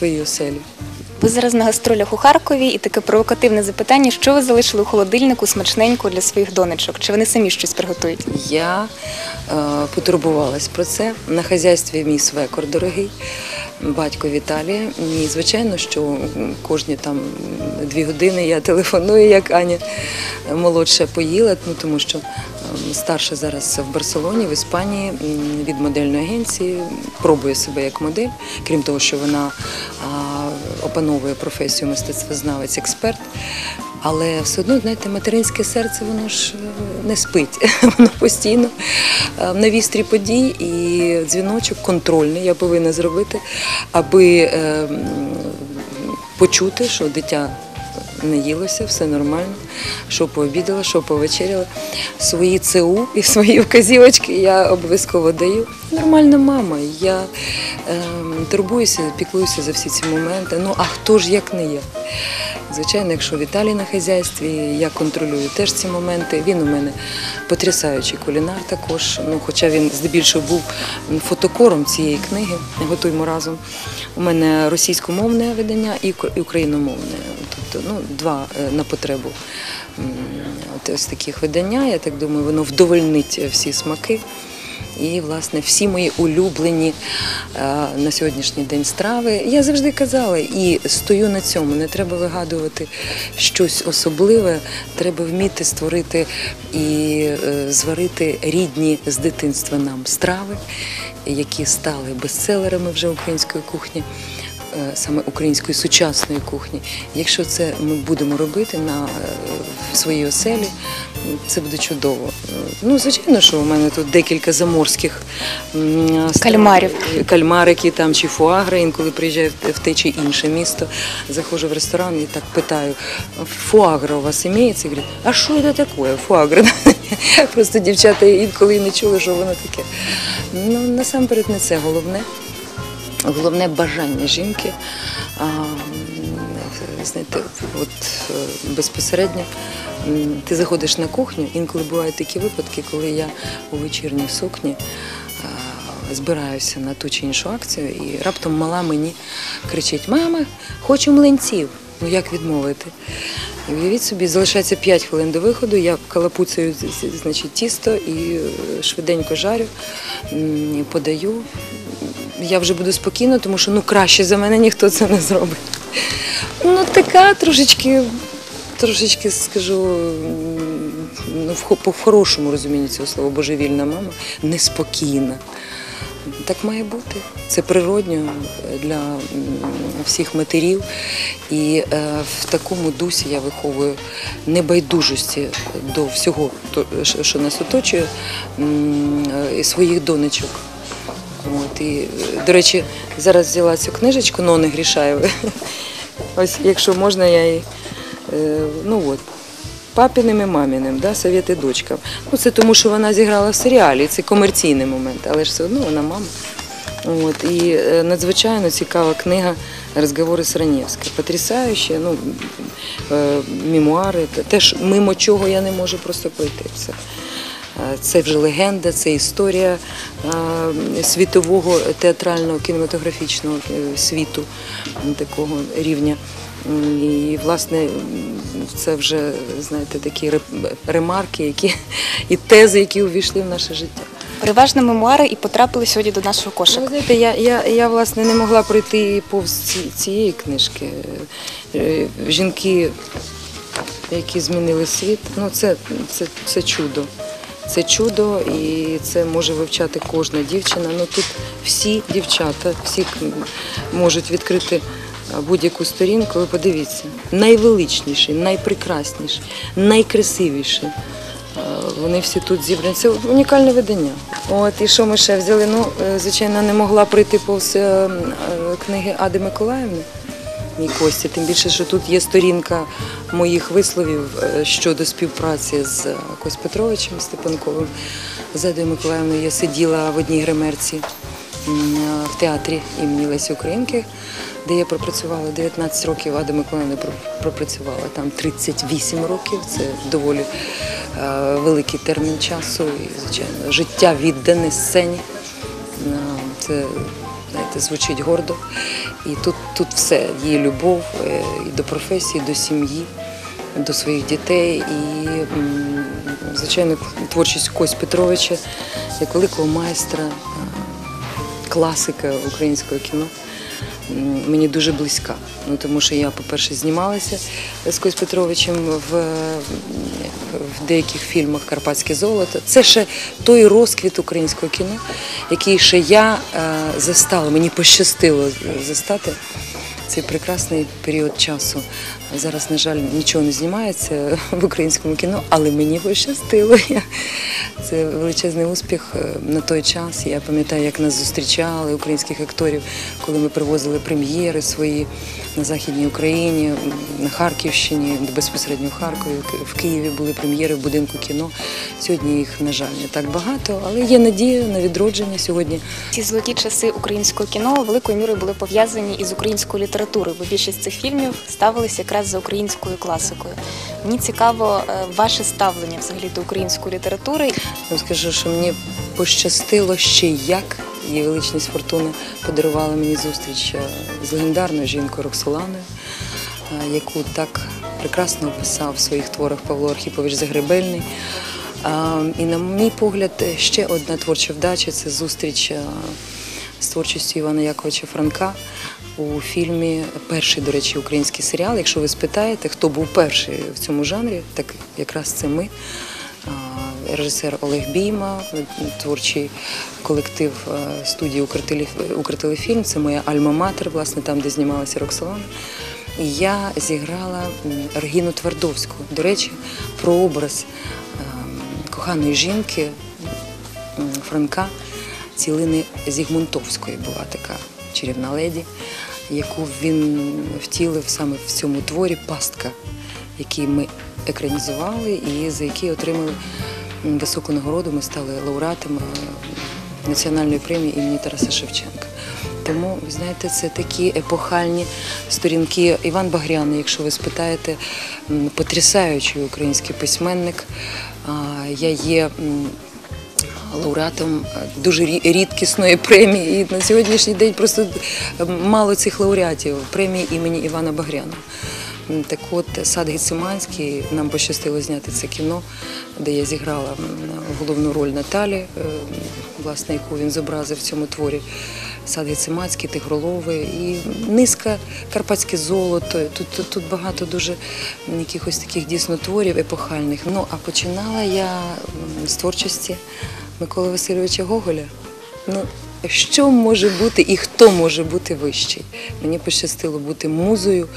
своїй оселі. Ви зараз на гастролях у Харкові, і таке провокативне запитання: що ви залишили у холодильнику смачненько для своїх донечок? Чи вони самі щось приготують? Я е, потурбувалась про це. На хазяйстві мій свекор дорогий, батько Віталія. І звичайно, що кожні там дві години я телефоную, як Аня молодша поїла, ну тому що старша зараз в Барселоні, в Іспанії від модельної агенції, пробує себе як модель, крім того, що вона опановує професію мистецтвознавець, експерт. Але все одно, знаєте, материнське серце, воно ж е, не спить. Воно постійно е, на вістрі подій і дзвіночок контрольний я повинна зробити, аби е, почути, що дитя не їлося, все нормально, що пообідала, що повечеряла. Свої ЦУ і свої вказівочки я обов'язково даю. Нормальна мама. Я ем, турбуюся, піклуюся за всі ці моменти. Ну а хто ж як не я? Звичайно, якщо Віталій на хазяйстві, я контролюю теж ці моменти. Він у мене потрясаючий кулінар також. Ну, хоча він здебільшого був фотокором цієї книги. Готуємо разом. У мене російськомовне видання і україномовне. Тобто, ну, два е, на потребу. От ось таких видання. Я так думаю, воно вдовольнить всі смаки. І, власне, всі мої улюблені е, на сьогоднішній день страви. Я завжди казала і стою на цьому. Не треба вигадувати щось особливе. Треба вміти створити і е, зварити рідні з дитинства нам страви, які стали бестселерами вже української кухні. Е, Саме української сучасної кухні. Якщо це ми будемо робити на е, своїй оселі, це буде чудово. Е, Ну, звичайно, що у мене тут декілька заморських. Кальмарів. кальмарики там чи фуагра. Інколи приїжджаю в те чи інше місто, заходжу в ресторан і так питаю: фуагра у вас імеється? Говорять, а що це таке? Фуагра? Просто дівчата інколи не чули, що воно таке. Ну, насамперед не це головне. Головне бажання жінки. Знаєте, от е, безпосередньо ти заходиш на кухню, інколи бувають такі випадки, коли я у вечірній сукні збираюся на ту чи іншу акцію, і раптом мала мені кричить: Мама, хочу млинців. Ну як відмовити? І уявіть собі, залишається 5 хвилин до виходу, я калапуцею значить, тісто і е, швиденько жарю, подаю. Я вже буду спокійно, тому що ну краще за мене ніхто це не зробить. Ну, така трошечки, трошечки скажу, ну, в, по хорошому розумінні цього слова, божевільна мама, неспокійна. Так має бути. Це природньо для всіх матерів. І е, в такому дусі я виховую небайдужості до всього, що нас оточує, е, і своїх донечок. От, і, е, до речі, зараз взяла цю книжечку, но не грішаю. Ось, якщо можна, я її. е, Ну от, папіним і маміним, да, совєти дочкам. Ну, це тому, що вона зіграла в серіалі, це комерційний момент, але ж все одно вона мама. От, і е, надзвичайно цікава книга Розговори з Ранєвською. Потрясаюче, ну, мемуари, теж мимо чого я не можу просто пройти. Все. Е, Це вже легенда, це історія е, світового театрального кінематографічного е, світу такого рівня. І, власне, це вже, знаєте, такі ремарки, які, і тези, які увійшли в наше життя. Переважно мемуари і потрапили сьогодні до нашого кошика. ви знаєте, я, я, я власне не могла пройти повз цієї книжки. Жінки, які змінили світ, ну це, це, це чудо. Це чудо, і це може вивчати кожна дівчина. Ну тут всі дівчата, всі можуть відкрити будь-яку сторінку. Ви подивіться, найвеличніші, найпрекрасніші, найкрасивіші. Е, Вони всі тут зібрані. Це унікальне видання. От і що ми ще взяли? Ну, е, звичайно, не могла пройти повз е, е, книги Ади Миколаївни. Мій Кості, тим більше, що тут є сторінка моїх висловів е, щодо співпраці з е, Кось Петровичем Степанковим. З Адою Миколаївною я сиділа в одній гримерці е, в театрі імені Лесі Українки, де я пропрацювала 19 років. Ада Миколаївна пропрацювала там 38 років. Це доволі великий термін часу і, звичайно, життя віддане сцені. Це знаєте, звучить гордо. І тут, тут все. Є любов е, і до професії, до сім'ї, до своїх дітей. І, звичайно, творчість Кось Петровича як великого майстра, е, класика українського кіно. Мені дуже близька. Ну, тому що я, по-перше, знімалася з Кось Петровичем в, в деяких фільмах Карпатське золото. Це ще той розквіт українського кіно, який ще я е, застала. Мені пощастило застати цей прекрасний період часу. Зараз, на жаль, нічого не знімається в українському кіно, але мені пощастило. Я- Це величезний успіх е, на той час. Я пам'ятаю, як нас зустрічали українських акторів, коли ми привозили прем'єри свої на Західній Україні, на Харківщині, безпосередньо в Харкові. В Києві були прем'єри в будинку кіно. Сьогодні їх, на жаль, не так багато, але є надія на відродження сьогодні. Ці золоті часи українського кіно великою мірою були пов'язані із українською літературою, бо більшість цих фільмів ставилися якраз за українською класикою. Мені цікаво е, ваше ставлення взагалі до української літератури. Я скажу, що мені пощастило ще як. Її величність Фортуна подарувала мені зустріч е, з легендарною жінкою Роксоланою, е, яку так прекрасно описав в своїх творах Павло Архіпович Загребельний. І, на мій погляд, ще одна творча вдача це зустріч е, з творчістю Івана Яковича Франка у фільмі Перший, до речі, український серіал. Якщо ви спитаєте, хто був перший в цьому жанрі, так якраз це ми. Режисер Олег Бійма, творчий колектив е, студії «Укртелеф- Укртелефільм. Це моя альма-матер, власне, там, де знімалася Роксолана. Я зіграла Регіну Твардовську. До речі, про образ ем, коханої жінки Франка Цілини Зігмунтовської була така чарівна леді, яку він втілив саме в цьому творі Пастка, який ми екранізували і за який отримали високу нагороду. Ми стали лауреатами е, національної премії імені Тараса Шевченка. Тому, ви знаєте, це такі епохальні сторінки. Іван Багряний, якщо ви спитаєте, потрясаючий український письменник. Я є лауреатом е, дуже рідкісної премії. І на сьогоднішній день просто мало цих лауреатів премії імені Івана Багряна. Так от сад Гециманський, нам пощастило зняти це кіно, де я зіграла головну роль Наталі, е, власне, яку він зобразив в цьому творі. Сад Гециманський, Тигролови і низка Карпатське золото. Тут, тут, тут багато дуже якихось таких дійсно творів епохальних. Ну а починала я з творчості Миколи Васильовича Гоголя. Ну, що може бути і хто може бути вищий? Мені пощастило бути музою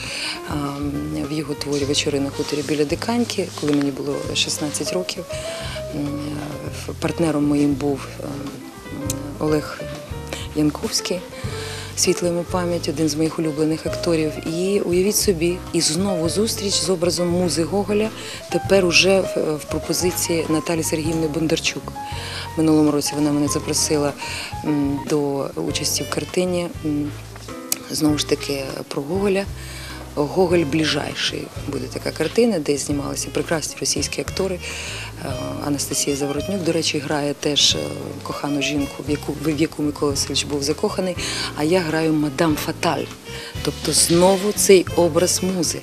в його творі Вечори на хуторі біля Диканьки, коли мені було 16 років. Е, Партнером моїм був е, Олег Янковський. Світла йому пам'ять, один з моїх улюблених акторів. І уявіть собі, і знову зустріч з образом музи Гоголя. Тепер уже в, в пропозиції Наталі Сергіївни Бондарчук. Минулому році вона мене запросила до участі в картині. Знову ж таки про Гоголя. Гоголь ближайший буде така картина, де знімалися прекрасні російські актори. Е, Анастасія Заворотнюк, до речі, грає теж е, кохану жінку, в яку, в яку Микола Васильович був закоханий. А я граю мадам Фаталь. Тобто знову цей образ музи.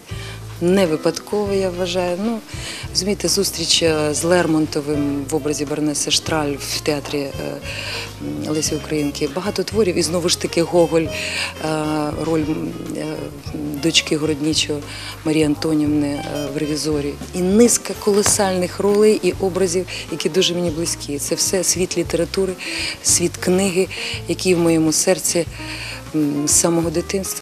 Не випадково, я вважаю. Ну, розумієте, зустріч е, з Лермонтовим в образі Барнеси Штраль в театрі е, Лесі Українки. Багато творів, і знову ж таки Гоголь, е, роль дочки Городнічого Марії Антонівни в ревізорі. І низка колосальних ролей і образів, які дуже мені близькі. Це все світ літератури, світ книги, який в моєму серці з самого дитинства.